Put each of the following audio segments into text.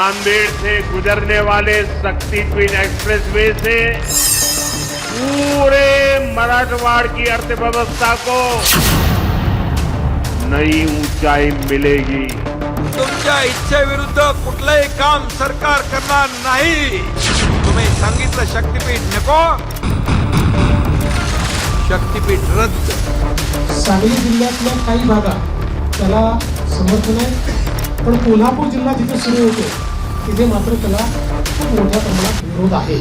नांदेड़ से गुजरने वाले शक्तिपीठ एक्सप्रेसवे से पूरे मराठवाड़ की अर्थव्यवस्था को नई ऊंचाई मिलेगी। तुमच्या इच्छेविरुद्ध कुठलंही काम सरकार करणार नाही। तुम्ही सांगितलं शक्तीपीठ नको। शक्तीपीठ रद्द। सांगली जिल्ह्यातल्या काही भागात त्याला समर्थन आहे पण कोल्हापूर जिल्हा जिथे सुरू होतो. तिथे मात्र त्याला खूप मोठ्या प्रमाणात विरोध आहे.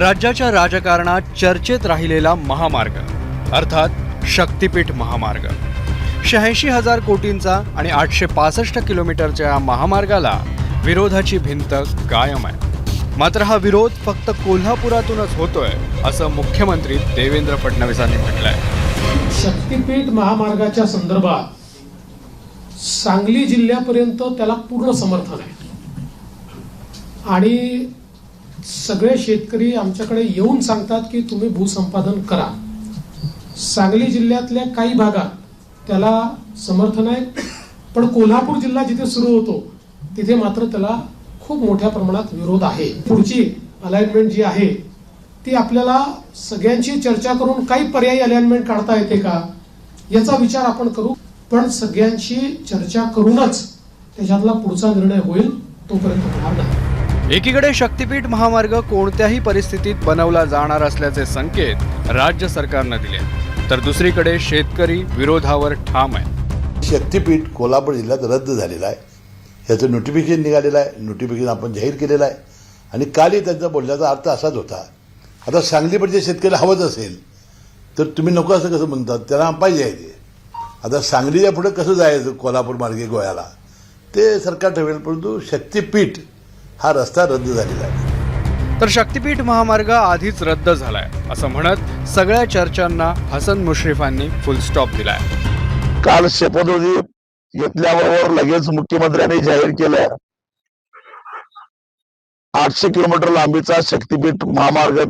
राज्याच्या राजकारणात चर्चेत राहिलेला महामार्ग अर्थात शक्तीपीठ महामार्ग. शहाऐंशी हजार कोटींचा आणि आठशे पासष्ट किलोमीटरच्या या महामार्गाला विरोधाची भिंत कायम आहे. मात्र हा विरोध फक्त कोल्हापुरातूनच होतोय असं मुख्यमंत्री देवेंद्र फडणवीसांनी म्हटलंय. शक्तीपीठ महामार्गाच्या संदर्भात सांगली जिल्ह्यापर्यंत त्याला पूर्ण समर्थन आहे. आणि सगळे शेतकरी आमच्याकडे येऊन सांगतात की तुम्ही भूसंपादन करा. सांगली जिल्ह्यातल्या काही भागात त्याला समर्थन आहे पण कोल्हापूर जिल्हा जिथे सुरू होतो तिथे मात्र त्याला खूप मोठ्या प्रमाणात विरोध आहे. पुढची अलाइनमेंट जी आहे ती आपल्याला सगळ्यांची चर्चा करून काही पर्यायी अलाइनमेंट काढता येते का याचा विचार आपण करू. पण सगळ्यांशी चर्चा करूनच त्याच्यातला पुढचा निर्णय होईल तोपर्यंत होणार नाही. एकीकडे शक्तीपीठ महामार्ग कोणत्याही परिस्थितीत बनवला जाणार असल्याचे संकेत राज्य सरकारनं दिले. तर दुसरीकडे शेतकरी विरोधावर ठाम आहे शक्तीपीठ कोल्हापूर जिल्ह्यात रद्द झालेलं आहे. याचं नोटिफिकेशन निघालेलं आहे. नोटिफिकेशन आपण जाहीर केलेलं आहे. आणि कालही त्यांचा बोलण्याचा अर्थ असाच होता. आता सांगलीकडच्या शेतकऱ्याला हवंच असेल तर तुम्ही नको असं कसं म्हणतात? त्यांना पाहिजे आहे ते. आता सांगलीच्या पुढे कसं जायचं कोल्हापूर मार्गे गोव्याला? ते सरकार ठरवेल परंतु शक्तीपीठ हा रस्ता रद्द झालेला आहे. तर शक्तीपीठ महामार्ग आधीच रद्द झालाय असं म्हणत सगळ्या चर्चांना हसन मुश्रीफांनी फुलस्टॉप दिलाय. काल शपथविधी घेतल्याबरोबर लगेच मुख्यमंत्र्यांनी जाहीर केलं आठशे किलोमीटर लांबीचा शक्तीपीठ महामार्ग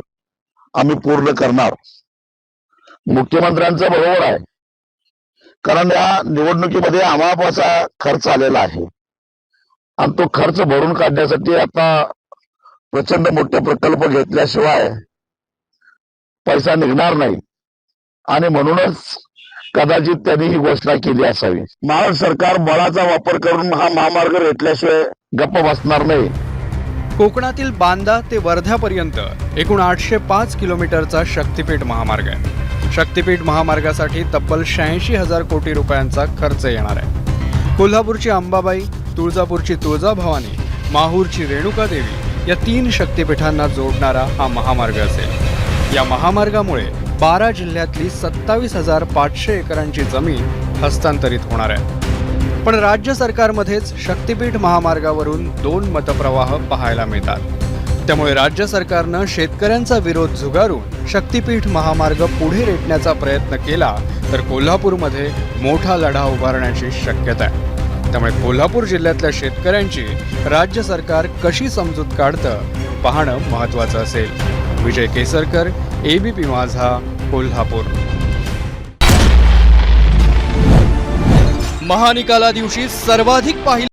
आम्ही पूर्ण करणार. मुख्यमंत्र्यांचं बरोबर आहे. कारण या निवडणुकीमध्ये अमापाचा खर्च आलेला आहे. आणि तो खर्च भरून काढण्यासाठी आता प्रचंड मोठे प्रकल्प घेतल्याशिवाय पैसा निघणार नाही. आणि म्हणूनच कदाचित त्यांनी ही घोषणा केली असावी. महाराष्ट्र सरकार बळाचा वापर करून हा महामार्ग रेटल्याशिवाय गप्प बसणार नाही. कोकणातील बांदा ते वर्ध्यापर्यंत एकूण आठशे पाच किलोमीटरचा शक्तीपीठ महामार्ग आहे. शक्तीपीठ महामार्गासाठी तब्बल शहाऐंशी हजार कोटी रुपयांचा खर्च येणार आहे. कोल्हापूरची अंबाबाई तुळजापूरची तुळजाभवानी माहूरची रेणुका देवी या तीन शक्तीपीठांना जोडणारा हा महामार्ग असेल. या महामार्गामुळे बारा जिल्ह्यातली सत्तावीस हजार पाचशे एकरांची जमीन हस्तांतरित होणार आहे. पण राज्य सरकारमध्येच शक्तीपीठ महामार्गावरून दोन मतप्रवाह पाहायला मिळतात. त्यामुळे राज्य सरकारनं शेतकऱ्यांचा विरोध झुगारून शक्तीपीठ महामार्ग पुढे रेटण्याचा प्रयत्न केला तर कोल्हापूरमध्ये मोठा लढा उभारण्याची शक्यता आहे. त्यामुळे कोल्हापूर जिल्ह्यातल्या शेतकऱ्यांची राज्य सरकार कशी समजूत काढतं पाहणं महत्त्वाचं असेल. विजय केसरकर एबीपी माझा कोल्हापूर. महानिकाला दिवशी सर्वाधिक पाहिलं